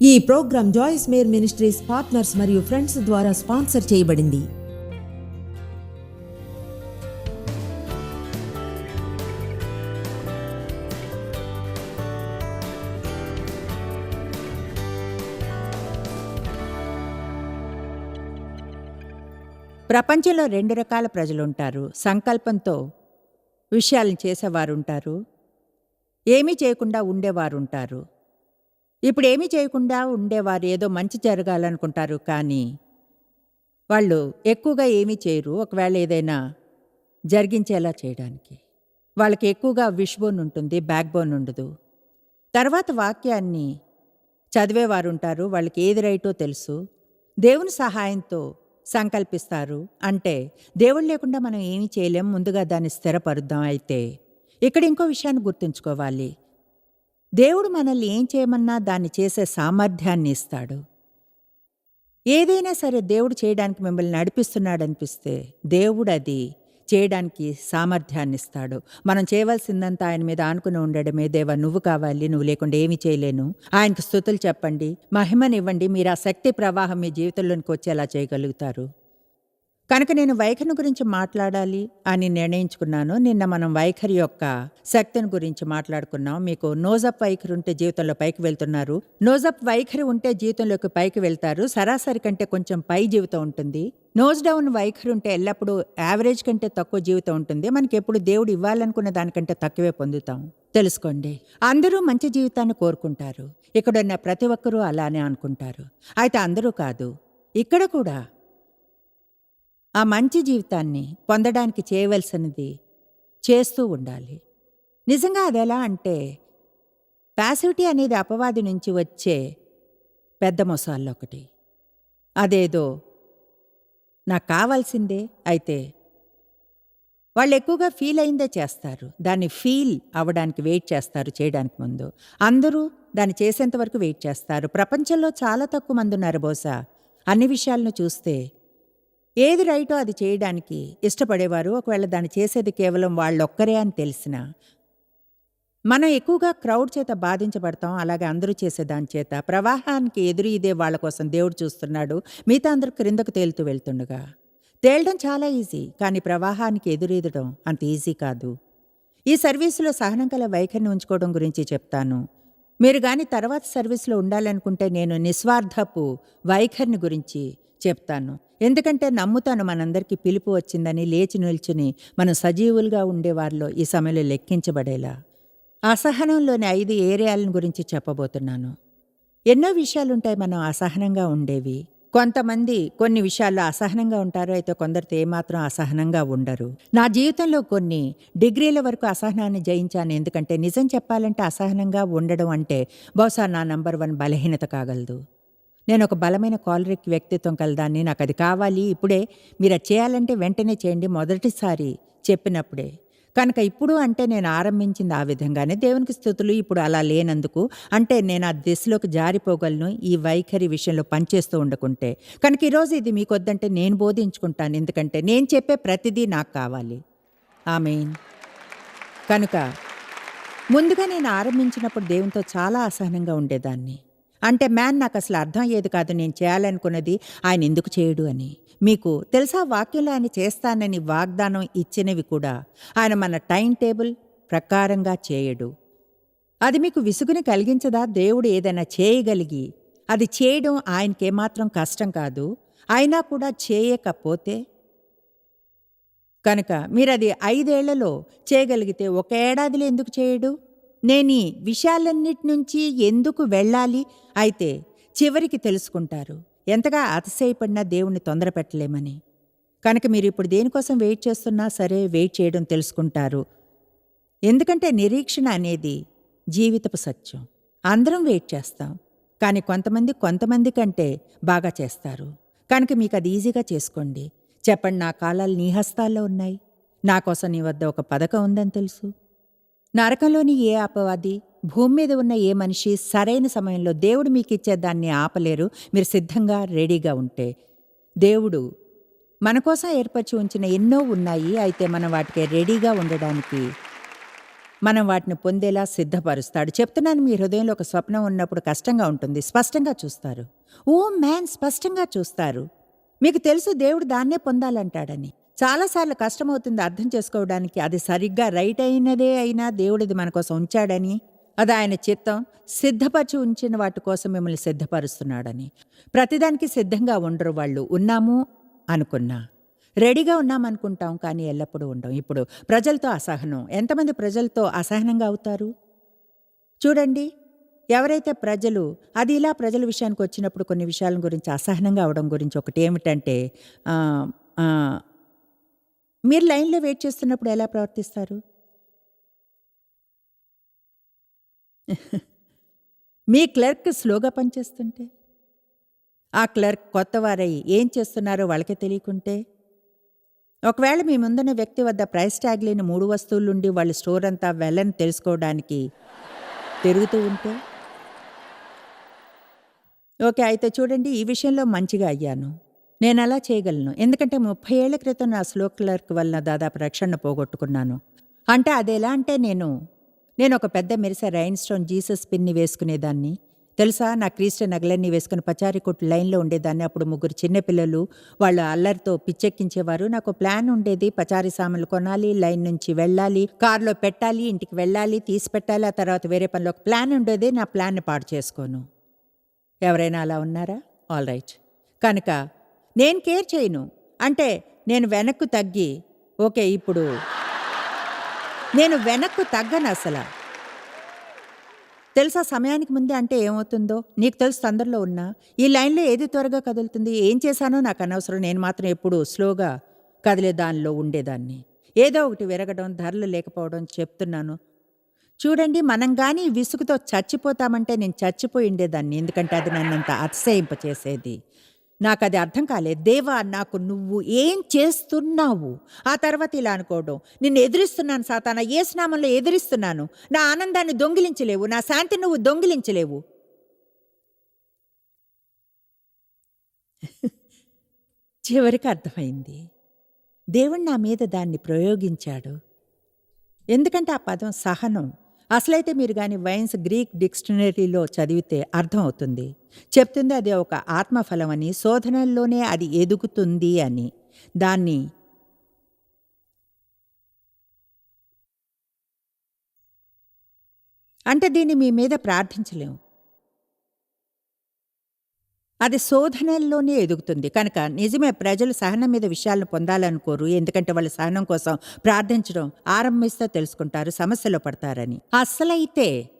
ఈ program Joyce Meyer ministries partners మరియు friends ద్వారా స్పాన్సర్ చేయబడింది. ప్రపంచంలో రెండు రకాల ప్రజలు ఉంటారు సంకల్పంతో విషయాలను చేసేవారు ఉంటారు ఏమీ చేయకుండా ఉండేవారు ఇప్పుడేమీ ఇప్పుడు చేయకుండా ఉండేవారు ఏదో మంచి జరగాలనుకుంటారు కానీ వాళ్ళు ఎక్కువగా ఏమీ చేయరు. ఒకవేళ ఏదైనా జరిగించేలా చేయడానికి. వాళ్ళకి ఎక్కువగా విష్ బోన్ ఉంటుంది బ్యాక్ బోన్ ఉండదు. తర్వాత వాక్యాన్ని చదివేవారు ఉంటారు వాళ్ళకి ఏది రైటో తెలుసు. దేవుని సహాయంతో సంకల్పిస్తారు. అంటే దేవుడు లేకుండా మనం ఏమీ చేయలేం. ముందుగా దాన్ని స్థిరపరుద్దాం. అయితే ఇక్కడ ఇంకో విషయాన్ని గుర్తుంచుకోవాలి. దేవుడు మనల్ని ఏం చేయమన్నా దాన్ని చేసే సామర్థ్యాన్ని ఇస్తాడు. ఏదైనా సరే దేవుడు చేయడానికి మిమ్మల్ని నడిపిస్తున్నాడు అనిపిస్తే దేవుడు అది చేయడానికి సామర్థ్యాన్ని ఇస్తాడు. మనం చేయవలసిందంతా ఆయన మీద ఆనుకుని ఉండడమే. దేవా నువ్వు కావాలి నువ్వు లేకుండా ఏమీ చేయలేను. ఆయనకు స్థుతులు చెప్పండి. మహిమనివ్వండి. మీరు ఆ శక్తి ప్రవాహం మీ జీవితంలోనికి వచ్చేలా చేయగలుగుతారు. కనుక నేను వైఖరి గురించి మాట్లాడాలి అని నిర్ణయించుకున్నాను. నిన్న మనం వైఖరి యొక్క శక్తిని గురించి మాట్లాడుకున్నాం. మీకు నోజప్ వైఖరి ఉంటే జీవితంలో పైకి వెళ్తున్నారు. నోజప్ వైఖరి ఉంటే జీవితంలోకి పైకి వెళ్తారు. సరాసరి కంటే కొంచెం పై జీవితం ఉంటుంది. నోజ్ డౌన్ వైఖరి ఉంటే ఎల్లప్పుడూ యావరేజ్ కంటే తక్కువ జీవితం ఉంటుంది. మనకి ఎప్పుడు దేవుడు ఇవ్వాలనుకున్న దానికంటే తక్కువే పొందుతాం. తెలుసుకోండి. అందరూ మంచి జీవితాన్ని కోరుకుంటారు. ఇక్కడున్న ప్రతి ఒక్కరూ అలానే అనుకుంటారు. అయితే అందరూ కాదు. ఇక్కడ కూడా ఆ మంచి జీవితాన్ని పొందడానికి చేయవలసినది చేస్తూ ఉండాలి. నిజంగా అది ఎలా అంటే ప్యాసివిటీ అనేది అపవాది నుంచి వచ్చే పెద్ద మొసాల్లో ఒకటి. అదేదో నాకు కావాల్సిందే అయితే వాళ్ళు ఎక్కువగా ఫీల్ అయిందే చేస్తారు. దాన్ని ఫీల్ అవ్వడానికి వెయిట్ చేస్తారు చేయడానికి ముందు. అందరూ దాన్ని చేసేంత వరకు వెయిట్ చేస్తారు. ప్రపంచంలో చాలా తక్కువ మంది ఉన్నారు బహుశా. అన్ని విషయాలను చూస్తే ఏది రైటో అది చేయడానికి ఇష్టపడేవారు. ఒకవేళ దాన్ని చేసేది కేవలం వాళ్ళొక్కరే అని తెలిసిన మనం ఎక్కువగా క్రౌడ్ చేత బాధించబడతాం. అలాగే అందరూ చేసేదాని చేత. ప్రవాహానికి ఎదురు ఇదే వాళ్ళ కోసం దేవుడు చూస్తున్నాడు. మిగతా అందరూ క్రిందకు తేలుతూ వెళ్తుండగా తేలడం చాలా ఈజీ కానీ ప్రవాహానికి ఎదురీదడం అంత ఈజీ కాదు. ఈ సర్వీసులో సహనం కల వైఖరిని ఉంచుకోవడం గురించి చెప్తాను. మీరు కానీ తర్వాత సర్వీసులో ఉండాలనుకుంటే నేను నిస్వార్థపు వైఖరిని గురించి చెప్తాను. ఎందుకంటే నమ్ముతాను మనందరికీ పిలుపు వచ్చిందని లేచి నిల్చుని మనం సజీవులుగా ఉండేవారిలో ఈ సమయంలో లెక్కించబడేలా. అసహనంలోని ఐదు ఏరియాలను గురించి చెప్పబోతున్నాను. ఎన్నో విషయాలుంటాయి మనం అసహనంగా ఉండేవి. కొంతమంది కొన్ని విషయాల్లో అసహనంగా ఉంటారు అయితే కొందరితో ఏమాత్రం అసహనంగా ఉండరు. నా జీవితంలో కొన్ని డిగ్రీల వరకు అసహనాన్ని జయించాను. ఎందుకంటే నిజం చెప్పాలంటే అసహనంగా ఉండడం అంటే బహుశా నా నంబర్ వన్ బలహీనత కాగలదు. నేను ఒక బలమైన కాలరిక్ వ్యక్తిత్వం కలదాన్ని నాకు అది కావాలి. ఇప్పుడే మీరు అది చేయాలంటే వెంటనే చేయండి మొదటిసారి చెప్పినప్పుడే. కనుక ఇప్పుడు అంటే నేను ఆరంభించింది ఆ విధంగానే. దేవునికి స్థుతులు. ఇప్పుడు అలా లేనందుకు అంటే నేను ఆ దిశలోకి జారిపోగలను ఈ వైఖరి విషయంలో పనిచేస్తూ ఉండకుంటే. కనుక ఈరోజు ఇది మీకు వద్దంటే నేను బోధించుకుంటాను. ఎందుకంటే నేను చెప్పే ప్రతిదీ నాకు కావాలి. ఆమె కనుక ముందుగా నేను ఆరంభించినప్పుడు దేవునితో చాలా అసహనంగా ఉండేదాన్ని. అంటే మ్యాన్ నాకు అసలు అర్థం అయ్యేది కాదు నేను చేయాలనుకున్నది ఆయన ఎందుకు చేయడు అని. మీకు తెలుసా వాక్యంలో ఆయన చేస్తానని వాగ్దానం ఇచ్చినవి కూడా ఆయన మన టైం టేబుల్ ప్రకారంగా చేయడు. అది మీకు విసుగుని కలిగించదా? దేవుడు ఏదైనా చేయగలిగి అది చేయడం ఆయనకేమాత్రం కష్టం కాదు అయినా కూడా చేయకపోతే? కనుక మీరు అది ఐదేళ్ళలో చేయగలిగితే ఒక ఏడాదిలో ఎందుకు చేయడు? నేనీ విషయాలన్నిటినుంచి విషయాలన్నిటి నుంచి ఎందుకు వెళ్ళాలి? అయితే చివరికి తెలుసుకుంటారు. ఎంతగా అతిశయపడినా దేవుణ్ణి తొందర పెట్టలేమని. కనుక మీరు ఇప్పుడు దేనికోసం వెయిట్ చేస్తున్నా సరే వెయిట్ చేయడం తెలుసుకుంటారు. ఎందుకంటే నిరీక్షణ అనేది జీవితపు సత్యం. అందరం వెయిట్ చేస్తాం. కానీ కొంతమంది కొంతమంది కంటే బాగా చేస్తారు. కనుక మీకు అది ఈజీగా చేసుకోండి. చెప్పండి నా కాలాలు నీ హస్తాల్లో ఉన్నాయి. నా కోసం నీ వద్ద ఒక పథకం ఉందని తెలుసు. నరకంలోని ఏ అపవాది భూమి మీద ఉన్న ఏ మనిషి సరైన సమయంలో దేవుడు మీకు ఇచ్చే దాన్ని ఆపలేరు మీరు సిద్ధంగా రెడీగా ఉంటే. దేవుడు మన కోసం ఏర్పరిచి ఉంచిన ఎన్నో ఉన్నాయి అయితే మనం వాటికి రెడీగా ఉండడానికి మనం వాటిని పొందేలా సిద్ధపరుస్తాడు. చెప్తున్నాను మీ హృదయంలో ఒక స్వప్నం ఉన్నప్పుడు కష్టంగా ఉంటుంది స్పష్టంగా చూస్తారు. ఓ మ్యాన్ స్పష్టంగా చూస్తారు. మీకు తెలుసు దేవుడు దాన్నే పొందాలంటాడని. చాలాసార్లు కష్టమవుతుంది అర్థం చేసుకోవడానికి. అది సరిగ్గా రైట్ అయినదే అయినా దేవుడిది మన కోసం ఉంచాడని అది ఆయన చిత్తం. సిద్ధపరిచి ఉంచిన వాటి కోసం మిమ్మల్ని సిద్ధపరుస్తున్నాడని. ప్రతిదానికి సిద్ధంగా ఉండరు వాళ్ళు. ఉన్నాము అనుకున్నా. రెడీగా ఉన్నామనుకుంటాం కానీ ఎల్లప్పుడూ ఉండం. ఇప్పుడు ప్రజలతో అసహనం. ఎంతమంది ప్రజలతో అసహనంగా అవుతారు? చూడండి ఎవరైతే ప్రజలు అది ఇలా ప్రజల విషయానికి వచ్చినప్పుడు కొన్ని విషయాల గురించి అసహనంగా అవడం గురించి ఒకటి ఏమిటంటే మీరు లైన్లో వెయిట్ చేస్తున్నప్పుడు ఎలా ప్రవర్తిస్తారు? మీ క్లర్క్ స్లోగా పనిచేస్తుంటే? ఆ క్లర్క్ కొత్తవారై ఏం చేస్తున్నారో వాళ్ళకి తెలియకుంటే? ఒకవేళ మీ ముందున్న వ్యక్తి వద్ద ప్రైస్ ట్యాగ్ లేని మూడు వస్తువులుండి వాళ్ళ స్టోర్ అంతా వెళ్ళని తెలుసుకోవడానికి తిరుగుతూ ఉంటే? ఓకే అయితే చూడండి ఈ విషయంలో మంచిగా అయ్యాను. నేను అలా చేయగలను. ఎందుకంటే ముప్పై ఏళ్ళ క్రితం నా స్లో క్లర్క్ వల్ల దాదాపు రక్షణ పోగొట్టుకున్నాను. అంటే అది ఎలా అంటే నేను నేను ఒక పెద్ద మెరిసే రైన్ స్టోన్ జీసస్ పిన్ని వేసుకునేదాన్ని. తెలుసా? నా క్రీస్ట నగలన్నీ వేసుకుని పచారీ కొట్టు లైన్లో ఉండేదాన్ని. అప్పుడు ముగ్గురు చిన్నపిల్లలు వాళ్ళు అల్లరితో పిచ్చెక్కించేవారు. నాకు ప్లాన్ ఉండేది పచారీ సామాన్లు కొనాలి లైన్ నుంచి వెళ్ళాలి కారులో పెట్టాలి ఇంటికి వెళ్ళాలి తీసి పెట్టాలి ఆ తర్వాత వేరే పనిలో ఒక ప్లాన్ ఉండేది నా ప్లాన్ని పాడు చేసుకోను. ఎవరైనా అలా ఉన్నారా? All right. కనుక నేను కేర్ చేయను. అంటే నేను వెనక్కు తగ్గి ఓకే ఇప్పుడు. నేను వెనక్కు తగ్గను అసలు. తెలుసా సమయానికి ముందే అంటే ఏమవుతుందో? నీకు తెలుసు తొందరలో ఉన్నా. ఈ లైన్లో ఏది త్వరగా కదులుతుంది? ఏం చేశానో నాకు అనవసరం. నేను మాత్రం ఎప్పుడు స్లోగా కదిలే దానిలో ఉండేదాన్ని. ఏదో ఒకటి విరగడం ధరలు లేకపోవడం చెప్తున్నాను. చూడండి మనం కానీ విసుగుతో చచ్చిపోతామంటే నేను చచ్చిపోయి ఉండేదాన్ని. ఎందుకంటే అది నన్నంత అతిశయింపచేసేది. నాకు అది అర్థం కాలేదు. దేవా నాకు నువ్వు ఏం చేస్తున్నావు? ఆ తర్వాత ఇలా అనుకోవడం. నిన్ను ఎదిరిస్తున్నాను సాతాన ఏ స్నామంలో ఎదిరిస్తున్నాను. నా ఆనందాన్ని దొంగిలించలేవు. నా శాంతి నువ్వు దొంగిలించలేవు. చివరికి అర్థమైంది. దేవుడు నా మీద దాన్ని ప్రయోగించాడు. ఎందుకంటే ఆ పదం సహనం. అసలైతే మీరు కానీ వైన్స్ గ్రీక్ డిక్షనరీలో చదివితే అర్థం అవుతుంది చెప్తుంది అది ఒక ఆత్మఫలం అని శోధనల్లోనే అది ఎదుగుతుంది అని. దాన్ని అంటే దీన్ని మీ మీద ప్రార్థించలేము. అది శోధనల్లోనే ఎదుగుతుంది. కనుక నిజమే ప్రజలు సహనం మీద విషయాలను పొందాలనుకోరు ఎందుకంటే వాళ్ళు సహనం కోసం ప్రార్థించడం ఆరంభిస్తే తెలుసుకుంటారు సమస్యలో పడతారని. అస్సలైతే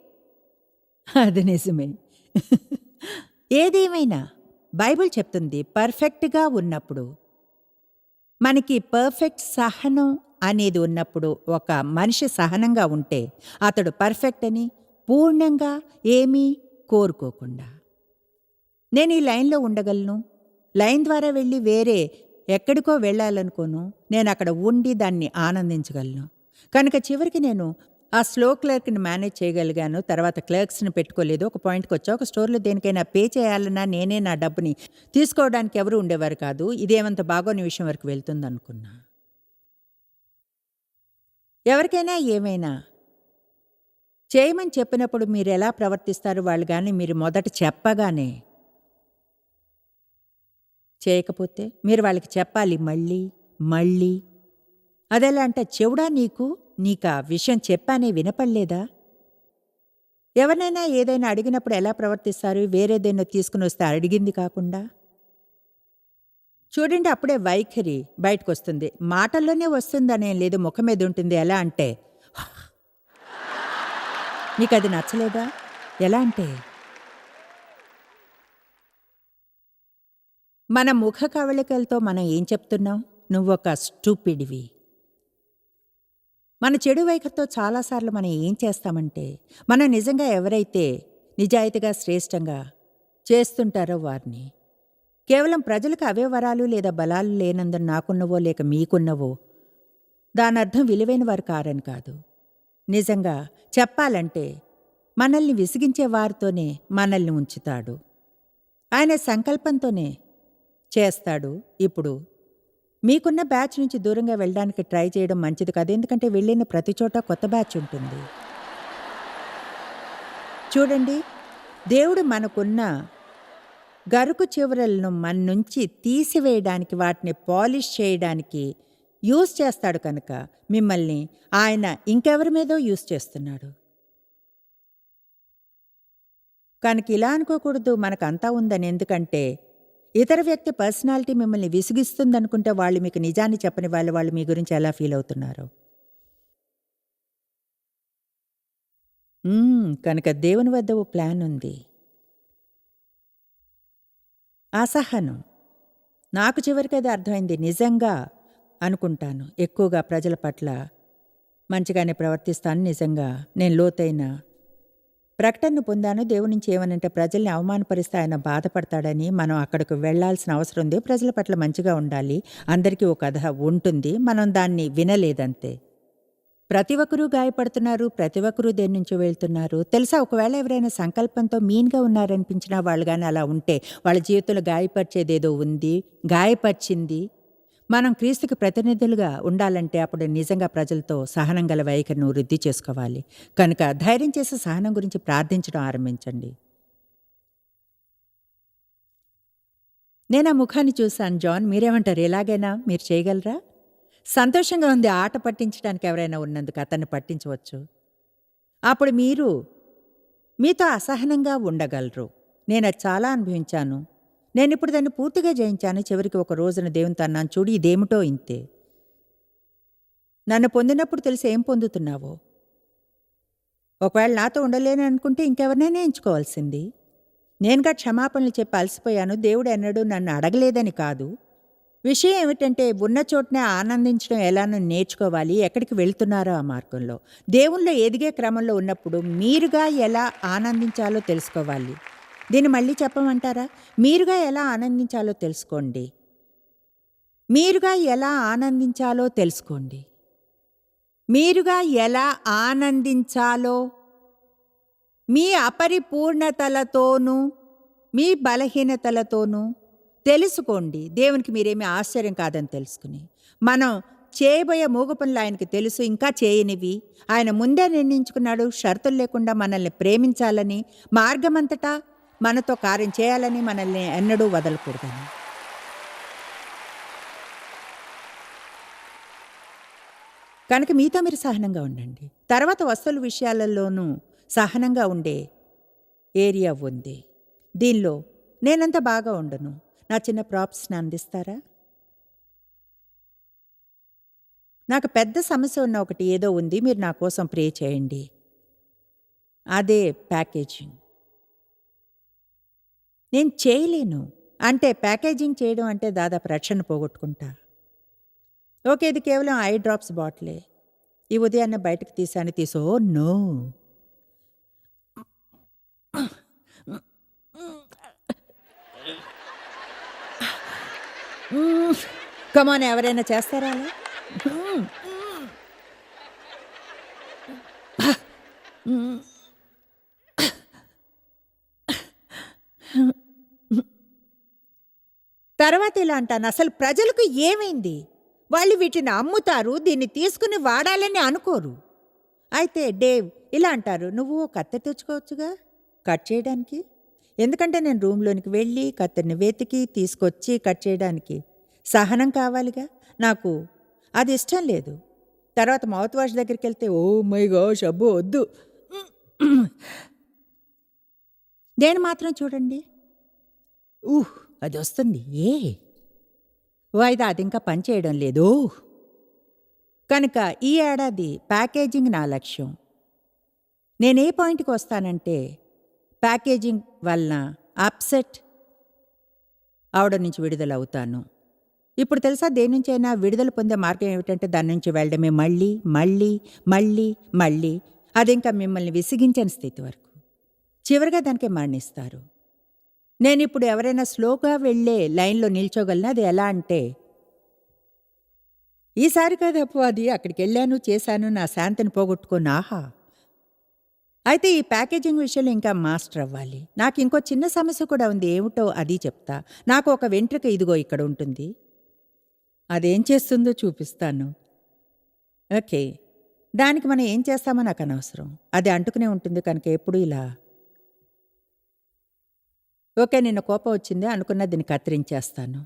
అది నిజమే. ఏదేమైనా బైబిల్ చెప్తుంది పర్ఫెక్ట్గా ఉన్నప్పుడు మనకి పర్ఫెక్ట్ సహనం అనేది ఉన్నప్పుడు ఒక మనిషి సహనంగా ఉంటే అతడు పర్ఫెక్ట్ అని పూర్ణంగా ఏమీ కోరుకోకుండా నేను ఈ లైన్లో ఉండగలను? లైన్ ద్వారా వెళ్ళి వేరే ఎక్కడికో వెళ్ళాలనుకోను. నేను అక్కడ ఉండి దాన్ని ఆనందించగలను. కనుక చివరికి నేను ఆ స్లో క్లర్క్ని మేనేజ్ చేయగలిగాను. తర్వాత క్లర్క్స్ని పెట్టుకోలేదు. ఒక పాయింట్కి వచ్చా. ఒక స్టోర్లో దేనికైనా పే చేయాలన్నా నేనే నా డబ్బుని తీసుకోవడానికి ఎవరు ఉండేవారు కాదు. ఇదేమంత బాగోని విషయం వరకు వెళ్తుంది అనుకున్నా ఎవరికైనా ఏమైనా చేయమని చెప్పినప్పుడు మీరు ఎలా ప్రవర్తిస్తారు? వాళ్ళు కానీ మీరు మొదట చెప్పగానే చేయకపోతే మీరు వాళ్ళకి చెప్పాలి మళ్ళీ మళ్ళీ. అదెలా అంటే చెవుడా నీకు? నీకు ఆ విషయం చెప్పానే వినపడలేదా? ఎవరినైనా ఏదైనా అడిగినప్పుడు ఎలా ప్రవర్తిస్తారు? వేరేదైనా తీసుకుని వస్తే అడిగింది కాకుండా? చూడండి అప్పుడే వైఖరి బయటకు వస్తుంది మాటల్లోనే వస్తుందనేం లేదు ముఖం మీద ఉంటుంది. ఎలా అంటే నీకు అది నచ్చలేదా? ఎలా అంటే మన ముఖ కవళికలతో మనం ఏం చెప్తున్నాం? నువ్వొక స్టూపిడివి. మన చెడు వైఖరితో చాలాసార్లు మనం ఏం చేస్తామంటే మనం నిజంగా ఎవరైతే నిజాయితీగా శ్రేష్టంగా చేస్తుంటారో వారిని కేవలం ప్రజలకు అవే వరాలు లేదా బలాలు లేనందున నాకున్నవో లేక మీకున్నవో దాని అర్థం విలువైన వారు కారని కాదు. నిజంగా చెప్పాలంటే మనల్ని విసిగించే వారితోనే మనల్ని ఉంచుతాడు. ఆయన సంకల్పంతోనే చేస్తాడు. ఇప్పుడు మీకున్న బ్యాచ్ నుంచి దూరంగా వెళ్ళడానికి ట్రై చేయడం మంచిది కాదు. ఎందుకంటే వెళ్ళిన ప్రతి చోట కొత్త బ్యాచ్ ఉంటుంది. చూడండి దేవుడు మనకున్న గరుకు చివరలను మన నుంచి తీసివేయడానికి వాటిని పాలిష్ చేయడానికి యూజ్ చేస్తాడు కనుక మిమ్మల్ని ఆయన ఇంకెవరి మీదో యూజ్ చేస్తున్నాడు. కనుక ఇలా అనుకోకూడదు. మనకంతా ఉందని. ఎందుకంటే ఇతర వ్యక్తి పర్సనాలిటీ మిమ్మల్ని విసిగిస్తుందనుకుంటే వాళ్ళు మీకు నిజాన్ని చెప్పని వాళ్ళు వాళ్ళు మీ గురించి ఎలా ఫీల్ అవుతున్నారు. కనుక దేవుని వద్ద ఓ ప్లాన్ ఉంది. అసహనం. నాకు చివరికి అది అర్థమైంది. నిజంగా అనుకుంటాను. ఎక్కువగా ప్రజల పట్ల మంచిగానే ప్రవర్తిస్తాను. నిజంగా నేను లోతైన ప్రకటనను పొందాను. దేవుని నుంచి ఏమనంటే ప్రజల్ని అవమానపరిస్తే ఆయన బాధపడతాడని మనం అక్కడికి వెళ్ళాల్సిన అవసరం ఉంది. ప్రజల పట్ల మంచిగా ఉండాలి. అందరికీ ఒక కథ ఉంటుంది. మనం దాన్ని వినలేదంతే. ప్రతి ఒక్కరూ గాయపడుతున్నారు. ప్రతి ఒక్కరూ దేని నుంచి వెళ్తున్నారు. తెలుసా ఒకవేళ ఎవరైనా సంకల్పంతో మీన్గా ఉన్నారనిపించిన వాళ్ళు కానీ అలా ఉంటే వాళ్ళ జీవితంలో గాయపరిచేదేదో ఉంది. గాయపరిచింది. మనం క్రీస్తుకి ప్రతినిధులుగా ఉండాలంటే అప్పుడు నిజంగా ప్రజలతో సహనం గల వైఖరిని వృద్ధి చేసుకోవాలి. కనుక ధైర్యం చేసి సహనం గురించి ప్రార్థించడం ఆరంభించండి. నేను ఆ ముఖాన్ని చూశాను జాన్. మీరేమంటారు? ఎలాగైనా మీరు చేయగలరా? సంతోషంగా ఉంది ఆట పట్టించడానికి ఎవరైనా ఉన్నందుకు అతన్ని పట్టించవచ్చు. అప్పుడు మీరు మీతో అసహనంగా ఉండగలరు. నేను అది చాలా అనుభవించాను. నేను ఇప్పుడు దాన్ని పూర్తిగా జయించాను. చివరికి ఒక రోజున దేవునితో అన్నాను చూడు ఇదేమిటో ఇంతే. నన్ను పొందినప్పుడు తెలిసి ఏం పొందుతున్నావో? ఒకవేళ నాతో ఉండలేని అనుకుంటే ఇంకెవరినైనా ఎంచుకోవాల్సింది. నేనుగా క్షమాపణలు చెప్పి అలసిపోయాను. దేవుడు ఎన్నడూ నన్ను అడగలేదని కాదు. విషయం ఏమిటంటే ఉన్న చోటనే ఆనందించడం ఎలానో నేర్చుకోవాలి. ఎక్కడికి వెళ్తున్నారో ఆ మార్గంలో. దేవుళ్ళు ఎదిగే క్రమంలో ఉన్నప్పుడు మీరుగా ఎలా ఆనందించాలో తెలుసుకోవాలి. దీన్ని మళ్ళీ చెప్పమంటారా? మీరుగా ఎలా ఆనందించాలో తెలుసుకోండి. మీరుగా ఎలా ఆనందించాలో తెలుసుకోండి. మీరుగా ఎలా ఆనందించాలో మీ అపరిపూర్ణతలతోనూ మీ బలహీనతలతోనూ తెలుసుకోండి. దేవునికి మీరేమి ఆశ్చర్యం కాదని తెలుసుకుని. మనం చేయబోయే మూగ పనులు ఆయనకి తెలుసు ఇంకా చేయనివి. ఆయన ముందే నిర్ణయించుకున్నాడు షరతులు లేకుండా మనల్ని ప్రేమించాలని మార్గమంతటా మనతో కార్యం చేయాలని మనల్ని ఎన్నడూ వదలకూడదని. కనుక మీతో మీరు సహనంగా ఉండండి. తర్వాత వస్తువుల విషయాలలోనూ సహనంగా ఉండే ఏరియా ఉంది. దీనిలో నేనంత బాగా ఉండను. నా చిన్న ప్రాప్స్ని అందిస్తారా? నాకు పెద్ద సమస్య ఉన్న ఒకటి ఏదో ఉంది. మీరు నా కోసం ప్రే చేయండి. అదే ప్యాకేజింగ్. నేను చేయలేను. అంటే ప్యాకేజింగ్ చేయడం అంటే దాదాపు రక్షణ పోగొట్టుకుంటా. ఓకే ఇది కేవలం ఐ డ్రాప్స్ బాటిలే. ఈ ఉదయాన్నే బయటకు తీసాను తీసో నో. కమాన్ ఎవరైనా చేస్తారా అలా? Hmm. Hmm. తర్వాత ఇలా అంటాను? అసలు ప్రజలకు ఏమైంది? వాళ్ళు వీటిని అమ్ముతారు దీన్ని తీసుకుని వాడాలని అనుకోరు. అయితే డేవ్ ఇలా అంటారు నువ్వు కత్తెర తెచ్చుకోవచ్చుగా? కట్ చేయడానికి? ఎందుకంటే నేను రూమ్లోనికి వెళ్ళి కత్తెరని వెతికి తీసుకొచ్చి కట్ చేయడానికి సహనం కావాలిగా? నాకు అది ఇష్టం లేదు. తర్వాత మౌత్ వాష్ దగ్గరికి వెళ్తే ఓ మై గోష్ అబ్బో వద్దు. నేను మాత్రం చూడండి. ఊహ్ అది వస్తుంది. ఏ? వాయిదా అది ఇంకా పనిచేయడం లేదు. కనుక ఈ ఏడాది ప్యాకేజింగ్ నా లక్ష్యం. నేను ఏ పాయింట్కి వస్తానంటే ప్యాకేజింగ్ వలన అప్సెట్ అవడం నుంచి విడుదల అవుతాను. ఇప్పుడు తెలుసా దేని నుంచైనా విడుదల పొందే మార్గం ఏమిటంటే దాని నుంచి వెళ్ళడమే మళ్ళీ మళ్ళీ మళ్ళీ మళ్ళీ. అది ఇంకా మిమ్మల్ని విసిగించని స్థితి వరకు. చివరిగా దానికి మరణిస్తారు. నేను ఇప్పుడు ఎవరైనా స్లోగా వెళ్ళే లైన్లో నిల్చోగలను? అది ఎలా అంటే ఈసారి కాదు అది అక్కడికి వెళ్ళాను చేశాను నా శాంతిని పోగొట్టుకుని ఆహా. అయితే ఈ ప్యాకేజింగ్ విషయంలో ఇంకా మాస్టర్ అవ్వాలి. నాకు ఇంకో చిన్న సమస్య కూడా ఉంది. ఏమిటో అది చెప్తా. నాకు ఒక వెంట్రుక ఇదిగో ఇక్కడ ఉంటుంది. అదేం చేస్తుందో చూపిస్తాను. ఓకే. దానికి మనం ఏం చేస్తామో నాకు అనవసరం. అది అంటుకునే ఉంటుంది కనుక ఎప్పుడు ఇలా ఓకే నిన్న కోపం వచ్చింది అనుకున్న దీన్ని కత్తిరించేస్తాను.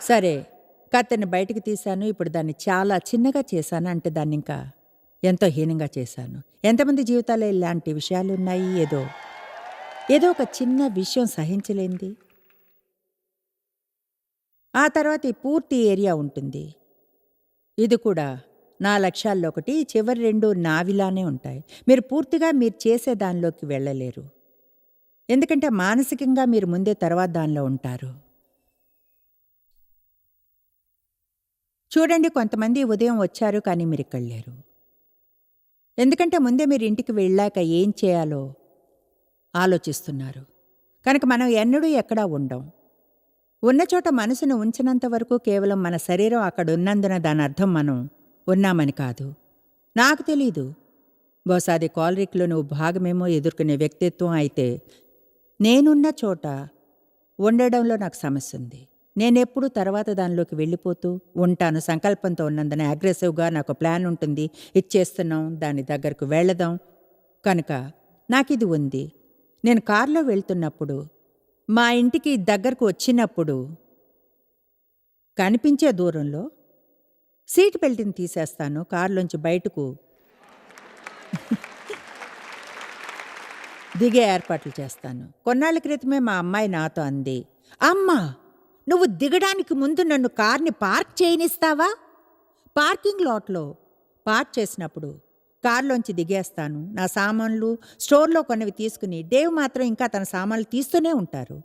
సరే కత్తిని బయటికి తీశాను ఇప్పుడు దాన్ని చాలా చిన్నగా చేశాను అంటే దాన్ని ఇంకా ఎంతో హీనంగా చేశాను. ఎంతమంది జీవితాల్లో ఇలాంటి విషయాలు ఉన్నాయి? ఏదో ఏదో ఒక చిన్న విషయం సహించలేంది. ఆ తర్వాత ఈ పూర్తి ఏరియా ఉంటుంది. ఇది కూడా నా లక్ష్యాల్లో ఒకటి చివరి రెండు నావిలానే ఉంటాయి. మీరు పూర్తిగా మీరు చేసే దానిలోకి వెళ్ళలేరు. ఎందుకంటే మానసికంగా మీరు ముందే తర్వాత దానిలో ఉంటారు. చూడండి కొంతమంది ఉదయం వచ్చారు కానీ మీరు ఇక్కడ లేరు. ఎందుకంటే ముందే మీరు ఇంటికి వెళ్ళాక ఏం చేయాలో ఆలోచిస్తున్నారు. కనుక మనం ఎన్నడూ ఎక్కడా ఉండం. ఉన్న చోట మనసును ఉంచినంత వరకు కేవలం మన శరీరం అక్కడ ఉన్నందున దాని అర్థం మనం ఉన్నామని కాదు. నాకు తెలీదు. బహుశా అది కాలరిక్లో నువ్వు భాగమేమో ఎదుర్కొనే వ్యక్తిత్వం అయితే నేనున్న చోట ఉండడంలో నాకు సమస్య ఉంది నేనెప్పుడు తర్వాత దానిలోకి వెళ్ళిపోతూ ఉంటాను. సంకల్పంతో ఉన్నందున అగ్రెసివ్గా నాకు ప్లాన్ ఉంటుంది. ఇచ్చేస్తున్నాం దాని దగ్గరకు వెళదాం. కనుక నాకు ఇది ఉంది. నేను కారులో వెళ్తున్నప్పుడు మా ఇంటికి దగ్గరకు వచ్చినప్పుడు కనిపించే దూరంలో సీట్ బెల్ట్ని తీసేస్తాను. కారులోంచి బయటకు. దిగే ఏర్పాట్లు చేస్తాను. కొన్నాళ్ళ క్రితమే మా అమ్మాయి నాతో అంది అమ్మా నువ్వు దిగడానికి ముందు నన్ను కార్ని పార్క్ చేయనిస్తావా? పార్కింగ్ లాట్లో పార్క్ చేసినప్పుడు కారులోంచి దిగేస్తాను. నా సామాన్లు స్టోర్లో కొన్నవి తీసుకుని డేవ్ మాత్రం ఇంకా తన సామాన్లు తీస్తూనే ఉంటారు.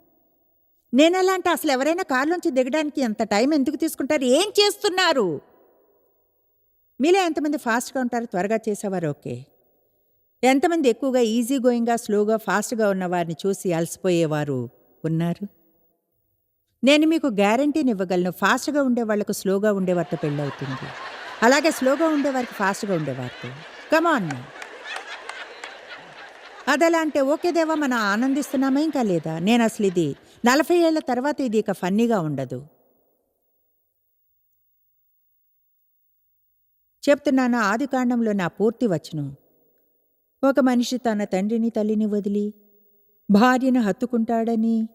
నేను ఎలా అంటే అసలు ఎవరైనా కారులోంచి దిగడానికి అంత టైం ఎందుకు తీసుకుంటారు? ఏం చేస్తున్నారు? మీలో ఎంతమంది ఫాస్ట్గా ఉంటారు? త్వరగా చేసేవారు? ఓకే. ఎంతమంది ఎక్కువగా ఈజీ గోయింగ్గా స్లోగా ఫాస్ట్గా ఉన్న వారిని చూసి అలసిపోయేవారు ఉన్నారు? నేను మీకు గ్యారంటీని ఇవ్వగలను. ఫాస్ట్గా ఉండే వాళ్ళకు స్లోగా ఉండేవారితో పెళ్ళవుతుంది అలాగే స్లోగా ఉండేవారికి ఫాస్ట్గా ఉండేవారితో. కమాన్ అదెలా అంటే ఓకే దేవా మనం ఆనందిస్తున్నామా ఇంకా లేదా? నేను అసలు ఇది నలభై ఏళ్ళ తర్వాత ఇది ఇక ఫన్నీగా ఉండదు. చెప్తున్నాను ఆది కాండంలో నా పూర్తి వచ్చును ఒక మనిషి తన తండ్రిని తల్లిని వదిలి భార్యను హత్తుకుంటాడని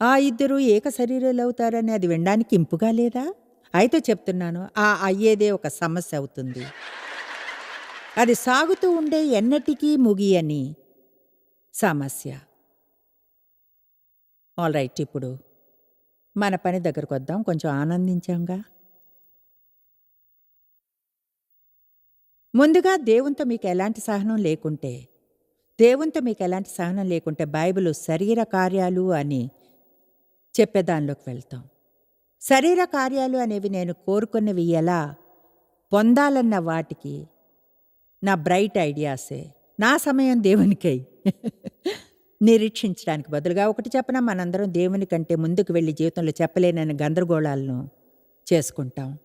ఆ ఇద్దరూ ఏక శరీరాలు అవుతారని అది వినడానికి ఇంపుగా లేదా? అయితే చెప్తున్నాను ఆ అయ్యేదే ఒక సమస్య అవుతుంది. అది సాగుతూ ఉండే ఎన్నటికీ ముగియని సమస్య. ఆల్ రైట్ ఇప్పుడు మన పని దగ్గరకు వద్దాం. కొంచెం ఆనందించాంగా. ముందుగా దేవునితో మీకు ఎలాంటి సహనం లేకుంటే దేవునితో మీకు ఎలాంటి సహనం లేకుంటే బైబిల్ శరీర కార్యాలు అని చెప్పేదానిలోకి వెళ్తాం. శరీర కార్యాలు అనేవి నేను కోరుకున్నవి ఎలా? పొందాలన్న వాటికి నా బ్రైట్ ఐడియాసే. నా సమయం దేవునికై. నిరీక్షించడానికి బదులుగా ఒకటి చెప్పన? మనందరం దేవుని కంటే ముందుకు వెళ్ళి జీవితంలో చెప్పలేనని గందరగోళాలను చేసుకుంటాం.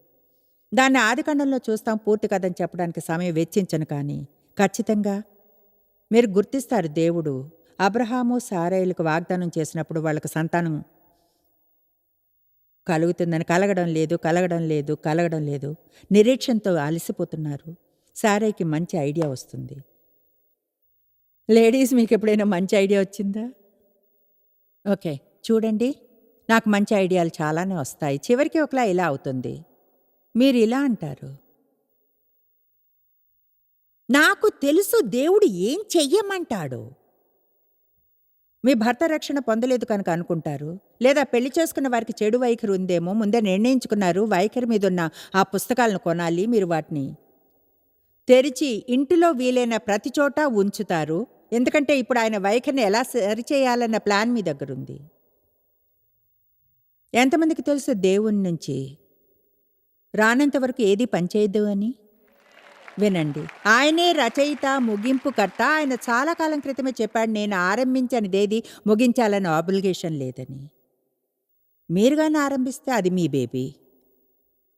దాన్ని ఆదికండంలో చూస్తాం పూర్తి కథని చెప్పడానికి సమయం వెచ్చించను కానీ ఖచ్చితంగా మీరు గుర్తిస్తారు దేవుడు. అబ్రహాము సారాయిలకు వాగ్దానం చేసినప్పుడు వాళ్ళకు సంతానం కలుగుతుందని కలగడం లేదు కలగడం లేదు కలగడం లేదు. నిరీక్షణతో అలసిపోతున్నారు. సారాయికి మంచి ఐడియా వస్తుంది. లేడీస్ మీకు ఎప్పుడైనా మంచి ఐడియా వచ్చిందా? ఓకే చూడండి. నాకు మంచి ఐడియాలు చాలానే వస్తాయి. చివరికి ఒకలా ఇలా అవుతుంది. మీరు ఇలా అంటారు. నాకు తెలుసు దేవుడు ఏం చెయ్యమంటాడు. మీ భర్త రక్షణ పొందలేదు కనుక అనుకుంటారు. లేదా పెళ్ళి చేసుకున్న వారికి చెడు వైఖరి ఉందేమో ముందే నిర్ణయించుకున్నారు వైఖరి మీద ఉన్న ఆ పుస్తకాలను కొనాలి మీరు వాటిని. తెరిచి ఇంటిలో వీలైన ప్రతి చోట ఉంచుతారు. ఎందుకంటే ఇప్పుడు ఆయన వైఖరిని ఎలా సరిచేయాలన్న ప్లాన్ మీ దగ్గర ఉంది ఎంతమందికి తెలుసు దేవుని నుంచి? రానంతవరకు ఏది పనిచేయదు అని? వినండి. ఆయనే రచయిత ముగింపుకర్త ఆయన చాలా కాలం క్రితమే చెప్పాడు నేను ఆరంభించనిదేది ముగించాలని ఆబ్లిగేషన్ లేదని. మీరుగానే ఆరంభిస్తే అది మీ బేబీ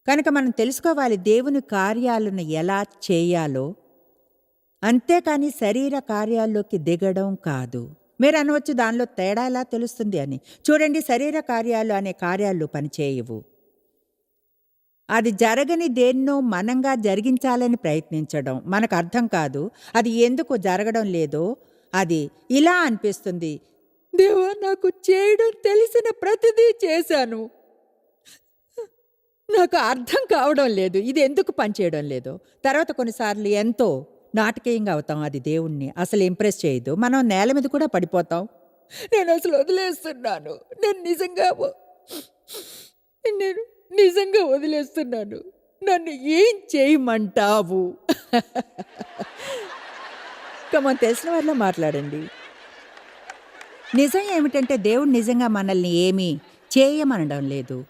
కనుక మనం తెలుసుకోవాలి దేవుని కార్యాలను ఎలా చేయాలో. అంతేకాని శరీర కార్యాల్లోకి దిగడం కాదు. మీరు అనవచ్చు దానిలో తేడా ఎలా తెలుస్తుంది అని. చూడండి శరీర కార్యాలు అనే కార్యాలు పనిచేయవు. అది జరగని దేన్నో మనంగా జరిగించాలని ప్రయత్నించడం మనకు అర్థం కాదు. అది ఎందుకు జరగడం లేదో అది ఇలా అనిపిస్తుంది. దేవా నాకు చేయడం తెలిసిన ప్రతిదీ చేశాను. నాకు అర్థం కావడం లేదు. ఇది ఎందుకు పనిచేయడం లేదు. తర్వాత కొన్నిసార్లు ఎంతో నాటకీయంగా అవుతాం. అది దేవుణ్ణి అసలు ఇంప్రెస్ చేయదు. మనం నేల మీద కూడా పడిపోతాం. నేను అసలు వదిలేస్తున్నాను. నేను నిజంగా నేను నిజంగా వదిలేస్తున్నాను. నన్ను ఏం చేయమంటావు? మనం తెలిసిన వాళ్ళ మాట్లాడండి. నిజం ఏమిటంటే దేవుడు నిజంగా మనల్ని ఏమీ చేయమనడం లేదు.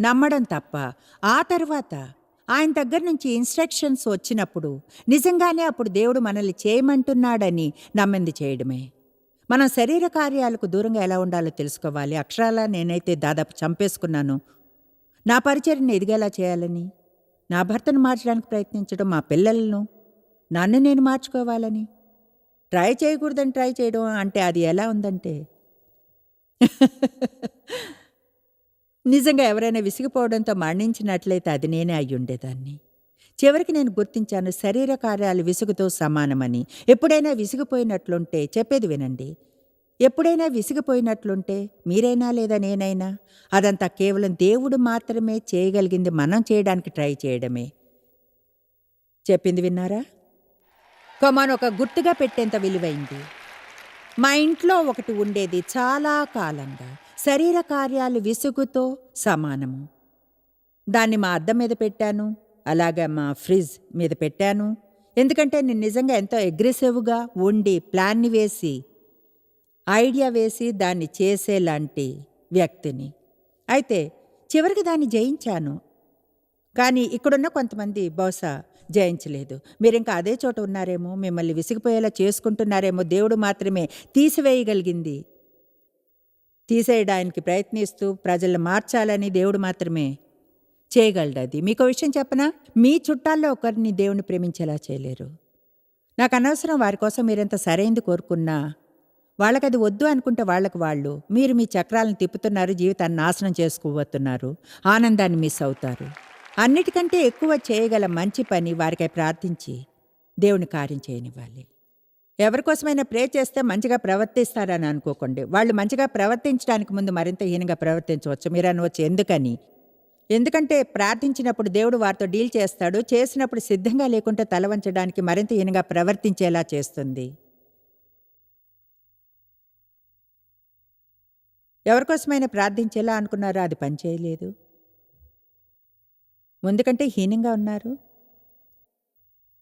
నమ్మడం తప్ప. ఆ తర్వాత ఆయన దగ్గర నుంచి ఇన్స్ట్రక్షన్స్ వచ్చినప్పుడు నిజంగానే అప్పుడు దేవుడు మనల్ని చేయమంటున్నాడని నమ్మింది చేయడమే. మనం శరీర కార్యాలకు దూరంగా ఎలా ఉండాలో తెలుసుకోవాలి. అక్షరాల నేనైతే దాదాపు చంపేసుకున్నాను. నా పరిచర్ని ఎదిగేలా చేయాలని? నా భర్తను మార్చడానికి ప్రయత్నించడం మా పిల్లలను? నన్ను నేను మార్చుకోవాలని? ట్రై చేయకూడదని ట్రై చేయడం అంటే అది ఎలా ఉందంటే? నిజంగా ఎవరైనా విసిగిపోవడంతో మరణించినట్లయితే అది నేనే అయ్యుండేదాన్ని ఉండేదాన్ని. చివరికి నేను గుర్తించాను శరీర కార్యాలు విసుగుతో సమానమని. ఎప్పుడైనా విసిగిపోయినట్లుంటే చెప్పేది వినండి. ఎప్పుడైనా విసిగిపోయినట్లుంటే మీరైనా లేదా నేనైనా అదంతా కేవలం దేవుడు మాత్రమే చేయగలిగింది మనం చేయడానికి ట్రై చేయడమే. చెప్పింది విన్నారా? కొమాన్ ఒక గుర్తుగా పెట్టేంత విలువైంది. మా ఇంట్లో ఒకటి ఉండేది చాలా కాలంగా శరీర కార్యాలు విసుగుతో సమానము. దాన్ని మా అద్దం మీద పెట్టాను అలాగే మా ఫ్రిడ్జ్ మీద పెట్టాను. ఎందుకంటే నేను నిజంగా ఎంతో అగ్రెసివ్గా ఉండి ప్లాన్ని వేసి ఐడియా వేసి దాన్ని చేసేలాంటి వ్యక్తిని. అయితే చివరికి దాన్ని జయించాను. కానీ ఇక్కడున్న కొంతమంది బహుశా జయించలేదు. మీరు ఇంకా అదే చోట ఉన్నారేమో మిమ్మల్ని విసిగిపోయేలా చేసుకుంటున్నారేమో దేవుడు మాత్రమే తీసివేయగలిగింది. తీసేయడానికి ప్రయత్నిస్తూ ప్రజలను మార్చాలని దేవుడు మాత్రమే చేయగలడు అది మీకు విషయం చెప్పనా? మీ చుట్టాల్లో ఒకరిని దేవుని ప్రేమించేలా చేయలేరు. నాకు అనవసరం వారి కోసం మీరెంత సరైంది కోరుకున్నా వాళ్ళకది వద్దు అనుకుంటే వాళ్ళకి వాళ్ళు. మీరు మీ చక్రాలను తిప్పుతున్నారు జీవితాన్ని నాశనం చేసుకోబోతున్నారు ఆనందాన్ని మిస్ అవుతారు. అన్నిటికంటే ఎక్కువ చేయగల మంచి పని వారికై ప్రార్థించి దేవుని కార్యం చేయనివ్వాలి. ఎవరికోసమైనా ప్రే చేస్తే మంచిగా ప్రవర్తిస్తారని అనుకోకండి. వాళ్ళు మంచిగా ప్రవర్తించడానికి ముందు మరింత హీనంగా ప్రవర్తించవచ్చు. మీరు అనవచ్చు ఎందుకని? ఎందుకంటే ప్రార్థించినప్పుడు దేవుడు వారితో డీల్ చేస్తాడు. చేసినప్పుడు సిద్ధంగా లేకుంటే తల వంచడానికి మరింత హీనంగా ప్రవర్తించేలా చేస్తుంది. ఎవరికోసమైనా ప్రార్థించేలా అనుకున్నారో? అది పనిచేయలేదు ముందుకంటే హీనంగా ఉన్నారు.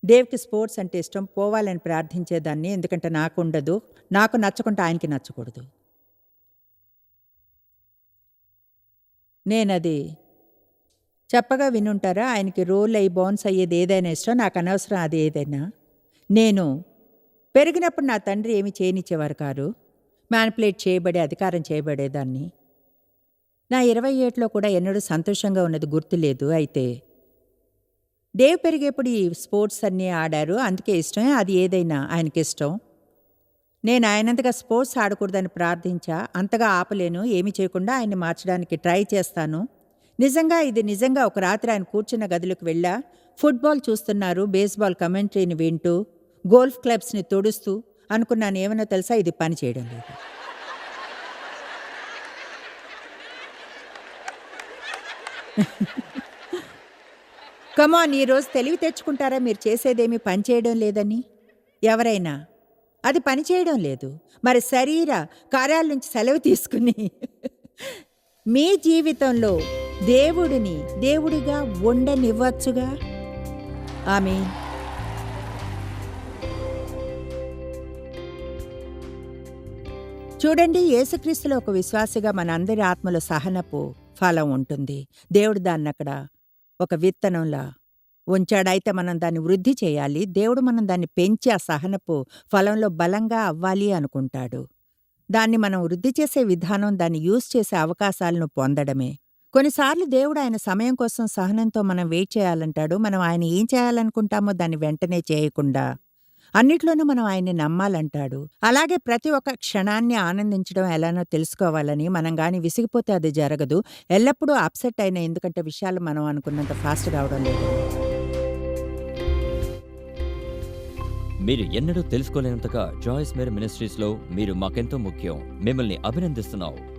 దేవ్కి స్పోర్ట్స్ అంటే ఇష్టం. పోవాలని ప్రార్థించేదాన్ని. ఎందుకంటే నాకు ఉండదు నాకు నచ్చకుంటే ఆయనకి నచ్చకూడదు. నేనది చెప్పగా వినుంటారా? ఆయనకి రోల్ అయ్యి బౌన్స్ అయ్యేది ఏదైనా ఇష్టం? నాకు అనవసరం అది ఏదైనా. నేను పెరిగినప్పుడు నా తండ్రి ఏమి చేయనిచ్చేవారు కారు? మ్యానిపులేట్ చేయబడే అధికారం చేయబడేదాన్ని. నా ఇరవై ఏట్లో కూడా ఎన్నడూ సంతోషంగా ఉన్నది గుర్తులేదు. అయితే డేవ్ పెరిగేప్పుడు ఈ స్పోర్ట్స్ అన్నీ ఆడారు. అందుకే ఇష్టం అది ఏదైనా ఆయనకి ఇష్టం. నేను ఆయనంతగా స్పోర్ట్స్ ఆడకూడదని ప్రార్థించా. అంతగా ఆపలేను. ఏమీ చేయకుండా ఆయన్ని మార్చడానికి ట్రై చేస్తాను. నిజంగా ఇది నిజంగా ఒక రాత్రి ఆయన కూర్చున్న గదిలోకి వెళ్ళా. ఫుట్బాల్ చూస్తున్నారు. బేస్బాల్ కమెంటరీని వింటూ గోల్ఫ్ క్లబ్స్ని తొడుస్తూ అనుకున్నాను ఏమన్నా తెలుసా? ఇది పని చేయడం లేదు. కమాన్ ఈరోజు తెలివి తెచ్చుకుంటారా? మీరు చేసేదేమీ పని చేయడం లేదని? ఎవరైనా? అది పని చేయడం లేదు. మరి శరీర కార్యాల నుంచి సెలవు తీసుకుని మీ జీవితంలో దేవుడిని దేవుడిగా ఉండనివ్వచ్చుగా? ఆమె చూడండి యేసుక్రీస్తులో ఒక విశ్వాసిగా మన అందరి ఆత్మలో సహనపు ఫలం ఉంటుంది. దేవుడు దాన్ని అక్కడ ఒక విత్తనంలా ఉంచాడైతే మనం దాన్ని వృద్ధి చేయాలి. దేవుడు మనం దాన్ని పెంచి ఆ సహనపు ఫలంలో బలంగా అవ్వాలి అనుకుంటాడు. దాన్ని మనం వృద్ధి చేసే విధానం దాన్ని యూజ్ చేసే అవకాశాలను పొందడమే. కొన్నిసార్లు దేవుడు ఆయన సమయం కోసం సహనంతో మనం వెయిట్ చేయాలంటాడు. మనం ఆయన ఏం చేయాలనుకుంటామో దాన్ని వెంటనే చేయకుండా అన్నిట్లోనూ మనం ఆయన్ని నమ్మాలంటాడు. అలాగే ప్రతి ఒక్క క్షణాన్ని ఆనందించడం ఎలానో తెలుసుకోవాలని మనం గాని విసిగిపోతే అది జరగదు. ఎల్లప్పుడూ అప్సెట్ అయిన ఎందుకంటే విషయాలు మనం అనుకున్నంత ఫాస్ట్ కావడం లేదు. మీరు ఎన్నడూ తెలుసుకోలేనంతగా జాయిస్ మేర్ మినిస్ట్రీస్లో మీరు మాకెంతో ముఖ్యం. మిమ్మల్ని అభినందిస్తున్నావు.